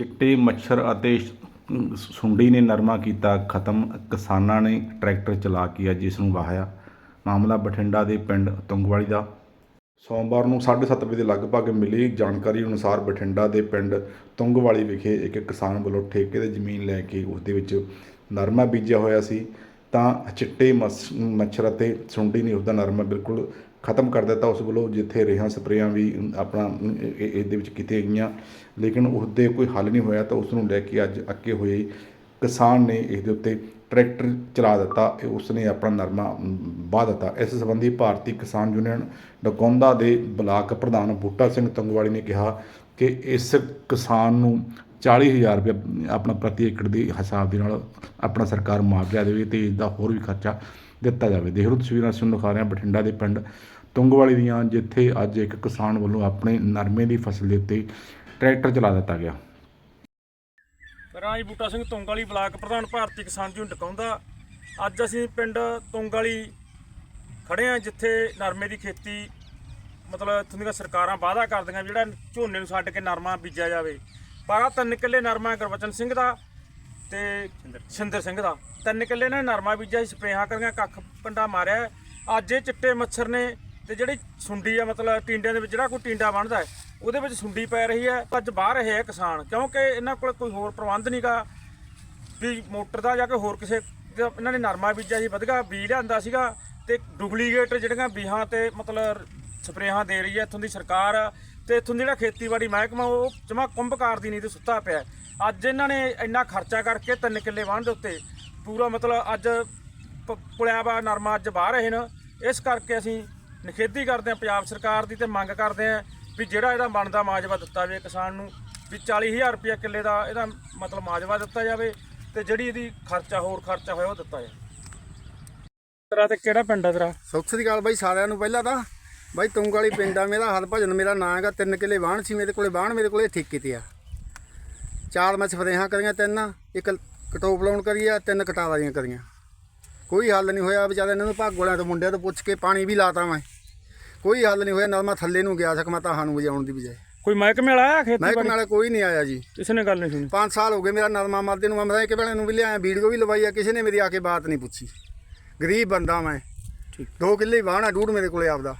ਚਿੱਟੇ ਮੱਛਰ ਅਤੇ ਸੁੰਡੀ ਨੇ ਨਰਮਾ ਕੀਤਾ, ਖਤਮ। ਕਿਸਾਨਾਂ ਨੇ ਟਰੈਕਟਰ ਚਲਾ ਕੇ ਅੱਜ ਇਸ ਨੂੰ ਵਾਹਿਆ। ਮਾਮਲਾ ਬਠਿੰਡਾ ਦੇ ਪਿੰਡ ਤੁੰਗਵਾਲੀ ਦਾ। ਸੋਮਵਾਰ ਨੂੰ 7:30 ਵਜੇ ਦੇ ਲਗਭਗ ਮਿਲੀ ਜਾਣਕਾਰੀ ਅਨੁਸਾਰ ਬਠਿੰਡਾ ਦੇ ਪਿੰਡ ਤੁੰਗਵਾਲੀ ਵਿਖੇ ਇੱਕ ਕਿਸਾਨ ਵੱਲੋਂ ਠੇਕੇ ਤੇ ਜ਼ਮੀਨ ਲੈ ਕੇ ਉਸ ਦੇ ਵਿੱਚ ਨਰਮਾ ਬੀਜਿਆ ਹੋਇਆ ਸੀ। ਤਾਂ ਚਿੱਟੇ ਮੱਛ- ਮੱਛਰ ਅਤੇ ਸੁੰਡੀ ਨੇ ਉਸਦਾ ਨਰਮਾ ਬਿਲਕੁਲ ਖਤਮ ਕਰ ਦਿੱਤਾ। ਉਸ ਵੱਲੋਂ ਜਿੱਥੇ ਰੇਹਾਂ, ਸਪਰੇਆਂ ਵੀ ਆਪਣਾ ਇਹਦੇ ਵਿੱਚ ਕੀਤੀਆਂ ਗਈਆਂ। ਲੇਕਿਨ ਉਸਦੇ ਕੋਈ ਹੱਲ ਨਹੀਂ ਹੋਇਆ ਤਾਂ ਉਸ ਨੂੰ ਲੈ ਕੇ ਅੱਜ ਅੱਕੇ ਹੋਏ ਕਿਸਾਨ ਨੇ ਇਸ ਦੇ ਉੱਤੇ ਟਰੈਕਟਰ ਚਲਾ ਦਿੱਤਾ ਇਹ ਉਸ ਨੇ ਆਪਣਾ ਨਰਮਾ ਵਾਹ ਦਿੱਤਾ। ਇਸ ਸੰਬੰਧੀ ਭਾਰਤੀ ਕਿਸਾਨ ਯੂਨੀਅਨ ਡਕੌਂਦਾ ਦੇ ਬਲਾਕ ਪ੍ਰਧਾਨ ਬੂਟਾ ਸਿੰਘ ਤੰਗਵਾਲੀ ਨੇ ਕਿਹਾ ਕਿ ਇਸ ਕਿਸਾਨ ਨੂੰ 40000 ਰੁਪਏ ਆਪਣਾ ਪ੍ਰਤੀ ਏਕੜ ਦੇ ਹਿਸਾਬ ਦੇ ਨਾਲ ਆਪਣਾ ਸਰਕਾਰ ਮੁਆਵਜ਼ਾ ਦੇਵੇ ਤੇ ਇਸ ਦਾ ਹੋਰ ਵੀ ਖਰਚਾ ਦਿੱਤਾ ਜਾਵੇ। ਦੇਖ ਲਓ ਤਸਵੀਰਾਂ ਅਸੀਂ ਦਿਖਾ ਰਹੇ ਹਾਂ ਬਠਿੰਡਾ ਦੇ ਪਿੰਡ ਤੁੰਗਵਾਲੀ ਦੀਆਂ, ਜਿੱਥੇ ਅੱਜ ਇੱਕ ਕਿਸਾਨ ਵੱਲੋਂ ਆਪਣੇ ਨਰਮੇ ਦੀ ਫਸਲ ਦੇ ਉੱਤੇ ਟਰੈਕਟਰ ਚਲਾ ਦਿੱਤਾ ਗਿਆ। ਮੇਰਾ ਜੀ ਬੂਟਾ ਸਿੰਘ ਤੁੰਗ ਵਾਲੀ ਬਲਾਕ ਪ੍ਰਧਾਨ ਭਾਰਤੀ ਕਿਸਾਨ ਯੂਨੀਅਨ ਟਕਾਉਂਦਾ ਅੱਜ ਅਸੀਂ ਪਿੰਡ ਤੁੰਗ ਵਾਲੀ ਖੜੇ ਆ ਜਿੱਥੇ ਨਰਮੇ ਦੀ ਖੇਤੀ ਮਤਲਬ ਇੱਥੋਂ ਦੀਆਂ ਸਰਕਾਰਾਂ ਵਾਅਦਾ ਕਰਦੀਆਂ ਜਿਹੜਾ ਝੋਨੇ ਨੂੰ ਛੱਡ ਕੇ ਨਰਮਾ ਬੀਜਿਆ ਜਾਵੇ। ਪਰ ਆ ਤਿੰਨ ਕਿੱਲੇ ਨਰਮਾ ਗੁਰਬਚਨ ਸਿੰਘ ਦਾ ਤੇ ਸਿੰਦਰ ਸਿੰਘ ਦਾ। ਤਿੰਨ ਕਿੱਲੇ ਨੇ ਨਰਮਾ ਬੀਜਿਆ ਸੀ ਸਪਰੇਹਾਂ ਕਰੀਆਂ ਕੱਖ ਪੰਡਾ ਮਾਰਿਆ। ਅੱਜ ਇਹ ਚਿੱਟੇ ਮੱਛਰ ਨੇ ਤੇ ਜਿਹੜੀ ਸੁੰਡੀ ਆ ਮਤਲਬ ਟਿੰਡਿਆਂ ਦੇ ਵਿੱਚ ਜਿਹੜਾ ਕੋਈ ਟਿੰਡਾ ਬਣਦਾ ਹੈ ਉਹਦੇ ਵਿੱਚ ਸੁੰਡੀ ਪੈ ਰਹੀ ਹੈ। ਅੱਜ ਬਾਹਰ ਰਹੇ ਹੈ ਕਿਸਾਨ, ਕਿਉਂਕਿ ਇਹਨਾਂ ਕੋਲ ਕੋਈ ਹੋਰ ਪ੍ਰਬੰਧ ਨਹੀਂਗਾ ਵੀ ਮੋਟਰ ਦਾ ਜਾਂ ਕੋਈ ਹੋਰ ਕਿਸੇ ਦਾ, ਇਹਨਾਂ ਨੇ ਨਰਮਾ ਬੀਜਿਆ ਸੀ ਵਧਗਾ ਬੀਜ ਲਿਆਂਦਾ ਸੀਗਾ ਤੇ ਡੁਪਲੀਕੇਟ ਜਿਹੜੀਆਂ ਬੀਹਾਂ ਤੇ ਮਤਲਬ ਸਪਰੇਹਾਂ ਦੇ ਰਹੀ ਹੈ ਇੱਥੋਂ ਦੀ ਸਰਕਾਰ ਤੇ ਇੱਥੋਂ ਦੀ ਜਿਹੜਾ ਖੇਤੀਬਾੜੀ ਮਹਿਕਮਾ, ਉਹ ਜਮਾ ਕੁੰਭਕਾਰ ਦੀ ਨਹੀਂ ਤੇ ਸੁੱਤਾ ਪਿਆ ਅੱਜ ਇਹਨਾਂ ਨੇ ਇੰਨਾ ਖਰਚਾ ਕਰਕੇ ਤਿੰਨ ਕਿੱਲੇ ਵਾਹਣ ਦੇ ਉੱਤੇ ਪੂਰਾ ਮਤਲਬ ਅੱਜ ਪ- ਪੁਲਿਆ ਵਾ ਨਰਮਾ ਅੱਜ ਬਾਹਰ ਰਹੇ ਨੇ ਇਸ ਕਰਕੇ ਅਸੀਂ ਨਿਖੇਧੀ ਕਰਦੇ ਹਾਂ, ਪੰਜਾਬ ਸਰਕਾਰ ਦੀ ਤੇ ਮੰਗ ਕਰਦੇ ਹਾਂ ਵੀ ਜਿਹੜਾ ਇਹਦਾ ਬਣਦਾ ਮਾਜਵਾ ਦਿੱਤਾ ਜਾਵੇ ਕਿਸਾਨ ਨੂੰ, ਵੀ 40000 ਰੁਪਏ ਕਿੱਲੇ ਦਾ ਇਹਦਾ ਮਤਲਬ ਮਾਜਵਾ ਦਿੱਤਾ ਜਾਵੇ ਤੇ ਜਿਹੜੀ ਇਹਦੀ ਖਰਚਾ, ਹੋਰ ਖਰਚਾ ਹੋਇਆ ਉਹ ਦਿੱਤਾ ਜਾਵੇ। ਤੇਰਾ ਤੇ ਕਿਹੜਾ ਪਿੰਡ ਆ ਤੇਰਾ? ਸਤਿ ਸ੍ਰੀ ਅਕਾਲ ਬਾਈ, ਸਾਰਿਆਂ ਨੂੰ ਪਹਿਲਾਂ ਤਾਂ। ਬਾਈ ਤੁੰਗ ਵਾਲੀ ਪਿੰਡ ਆ, ਮੇਰਾ ਹਰਭਜਨ ਮੇਰਾ ਨਾਂ ਹੈਗਾ, ਤਿੰਨ ਕਿੱਲੇ ਵਾਹਣ ਸੀ, ਮੇਰੇ ਕੋਲੇ ਵਾਹਣ, ਮੇਰੇ ਕੋਲੇ ਠੇਕੇ ਤੇ ਆ। ਚਾਰ ਮੈਂ ਸਪਰੇਹਾਂ ਕਰੀਆਂ, ਤਿੰਨ, ਇੱਕ ਕਟੋਪ ਲਾਉਣ ਕਰੀ ਆ, ਤਿੰਨ ਕਟਾਵਾਂ ਦੀਆਂ ਕਰੀਆਂ। ਕੋਈ ਹੱਲ ਨਹੀਂ ਹੋਇਆ, ਵਿਚਾਰੇ ਇਹਨਾਂ ਨੂੰ ਭਾਗੋਲਿਆਂ ਤੋਂ ਮੁੰਡਿਆਂ ਤੋਂ ਪੁੱਛ ਕੇ ਪਾਣੀ ਵੀ ਲਾਤਾ ਮੈਂ। ਕੋਈ ਹੱਲ ਨਹੀਂ ਹੋਇਆ ਨਰਮਾ ਥੱਲੇ ਨੂੰ ਗਿਆ ਸਕਮਾ ਤਾਂ ਨੂੰ ਵਜਾਉਣ ਦੀ ਬਜਾਏ। ਕੋਈ ਮਹਿਕਮੇ ਵਾਲਾ ਆਇਆ ਮੈਂ ਖੇਤੀਬਾੜੀ ਨਾਲੇ ਕੋਈ ਨਹੀਂ ਆਇਆ ਜੀ। ਕਿਸੇ ਨੇ ਗੱਲ ਨਹੀਂ ਸੁਣੀ? 5 ਸਾਲ ਹੋ ਗਏ ਮੇਰਾ ਨਰਮਾ ਮਰਦੇ ਨੂੰ ਮੈਂ ਕਿ ਵੇਲੇ ਨੂੰ ਵੀ ਲਿਆਇਆ ਵੀਡੀਓ ਵੀ ਲਵਾਈ ਆ ਕਿਸੇ ਨੇ ਮੇਰੀ ਆ ਕੇ ਬਾਤ ਨਹੀਂ ਪੁੱਛੀ। ਗਰੀਬ ਬੰਦਾ ਮੈਂ। ਠੀਕ। ਦੋ ਕਿੱਲੇ ਵਾਹਣਾ ਡੂੜ ਮੇਰੇ ਕੋਲੇ ਆਪਦਾ।